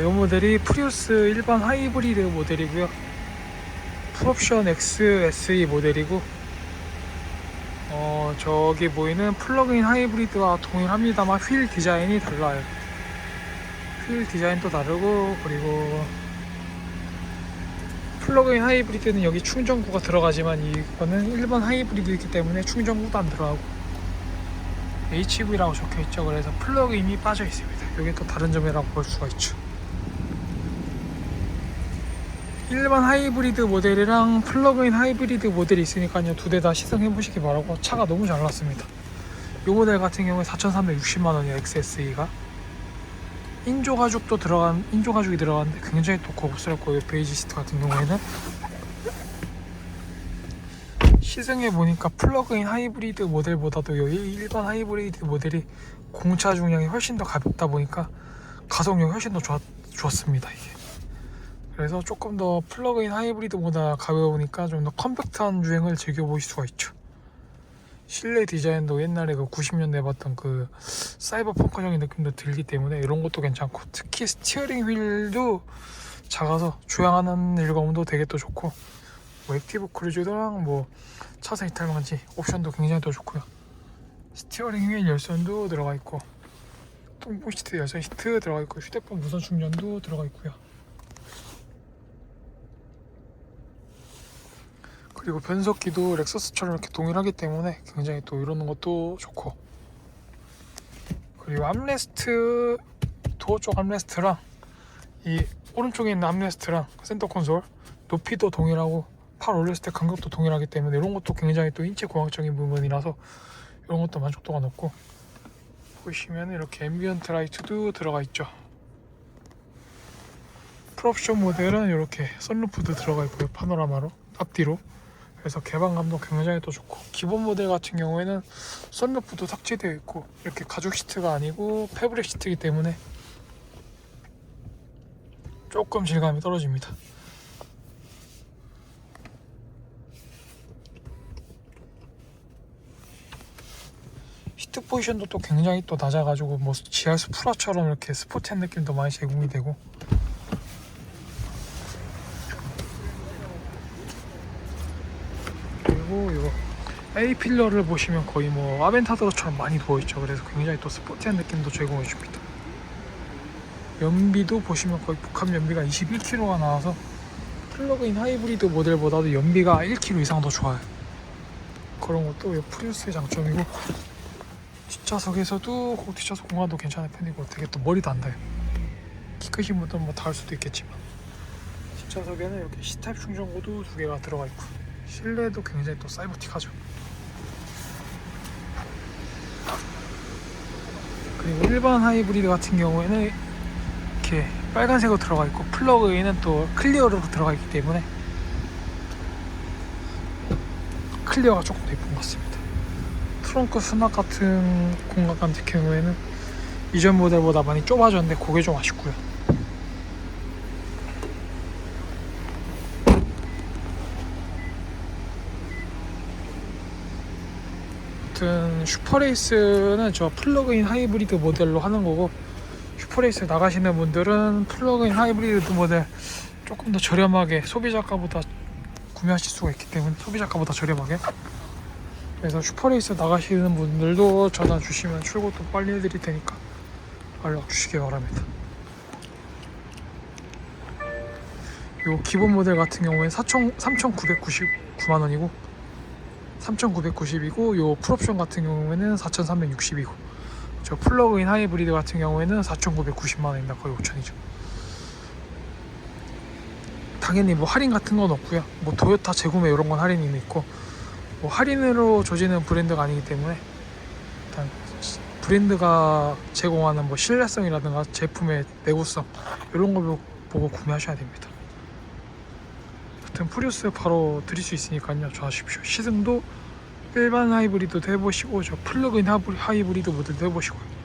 이 모델이 프리우스 일반 하이브리드 모델이고요. 풀옵션 X SE 모델이고 어 저기 보이는 플러그인 하이브리드와 동일합니다만 휠 디자인이 달라요. 휠 디자인도 다르고 그리고 플러그인 하이브리드는 여기 충전구가 들어가지만 이거는 일반 하이브리드이기 때문에 충전구도 안 들어가고 HV라고 적혀 있죠. 그래서 플러그인이 빠져 있습니다. 이게 또 다른 점이라고 볼 수가 있죠. 일반 하이브리드 모델이랑 플러그인 하이브리드 모델이 있으니까요. 두 대 다 시승해 보시기 바라고 차가 너무 잘 나왔습니다. 이 모델 같은 경우에 4,360만 원이에요. XSE가. 인조 가죽도 들어간 인조 가죽이 들어갔는데 굉장히 또 고급스럽고 이 베이지 시트 같은 경우에는 시승해 보니까 플러그인 하이브리드 모델보다도 여기 일반 하이브리드 모델이 공차 중량이 훨씬 더 가볍다 보니까 가속력이 훨씬 더 좋았, 좋았습니다 이게 그래서 조금 더 플러그인 하이브리드보다 가벼우니까 좀 더 컴팩트한 주행을 즐겨보실 수가 있죠. 실내 디자인도 옛날에 그 90년대 봤던 그 사이버 펑크적인 느낌도 들기 때문에 이런 것도 괜찮고 특히 스티어링 휠도 작아서 주행하는 즐거움도 되게 또 좋고 뭐 액티브 크루즈랑 뭐 차선 이탈 방지 옵션도 굉장히 또 좋고요. 스티어링 휠 열선도 들어가 있고 통풍 시트 열선 시트 들어가 있고 휴대폰 무선 충전도 들어가 있고요 그리고 변속기도 렉서스처럼 이렇게 동일하기 때문에 굉장히 또 이러는 것도 좋고. 그리고 암레스트 도어 쪽 암레스트랑 이 오른쪽에 있는 암레스트랑 센터 콘솔 높이도 동일하고 팔 올렸을 때 간격도 동일하기 때문에 이런 것도 굉장히 또 인체 공학적인 부분이라서 이런 것도 만족도가 높고. 보시면 이렇게 앰비언트 라이트도 들어가 있죠. 풀옵션 모델은 이렇게 선루프도 들어가 있고요. 파노라마로 앞뒤로 그래서 개방감도 굉장히 또 좋고 기본 모델 같은 경우에는 선루프도 삭제되어 있고 이렇게 가죽 시트가 아니고 패브릭 시트이기 때문에 조금 질감이 떨어집니다. 히트 포지션도 또 굉장히 또 낮아가지고 뭐 지하수 프라처럼 이렇게 스포티한 느낌도 많이 제공이 되고 그리고 이거 A 필러를 보시면 거의 뭐 아벤타도로처럼 많이 부어있죠. 그래서 굉장히 또 스포티한 느낌도 제공해 줍니다. 연비도 보시면 거의 북한 연비가 21km가 나와서 플러그인 하이브리드 모델보다도 연비가 1km 이상 더 좋아요. 그런 것도 이 프리우스의 장점이고 뒷좌석에서도 그 뒷좌석 공간도 괜찮은 편이고 되게 또 머리도 안 닿아요. 키 크신 분들은 뭐 닿을 수도 있겠지만 뒷좌석에는 이렇게 C타입 충전구도 두 개가 들어가 있고 실내도 굉장히 또 사이버틱하죠. 그리고 일반 하이브리드 같은 경우에는 이렇게 빨간색으로 들어가 있고 플러그인은 또 클리어로 들어가 있기 때문에 클리어가 조금 더 예쁜 것 같습니다. 트렁크 수납 같은 공간 같은 경우에는 이전 모델보다 많이 좁아졌는데 그게 좀 아쉽고요 아무튼 슈퍼레이스는 저 플러그인 하이브리드 모델로 하는 거고 슈퍼레이스 나가시는 분들은 플러그인 하이브리드 모델 조금 더 저렴하게 소비자가보다 구매하실 수가 있기 때문에 소비자가보다 저렴하게. 그래서 슈퍼레이스 나가시는 분들도 전화 주시면 출고도 빨리 해드릴 테니까 연락 주시기 바랍니다. 요 기본 모델 같은 경우에 3,999만 원이고 3,990이고 요 풀옵션 같은 경우에는 4,360이고 저 플러그인 하이브리드 같은 경우에는 4,990만 원입니다. 거의 5천이죠. 당연히 뭐 할인 같은 건 없고요. 뭐 도요타 재구매 이런 건 할인이 있고 뭐 할인으로 조지는 브랜드가 아니기 때문에 일단 브랜드가 제공하는 뭐 신뢰성이라든가 제품의 내구성 이런 걸 보고 구매하셔야 됩니다. 아무튼 프리우스 바로 드릴 수 있으니까요. 좋아하십시오. 시승도 일반 하이브리드도 해보시고 저 플러그인 하이브리드 모델도 해보시고요.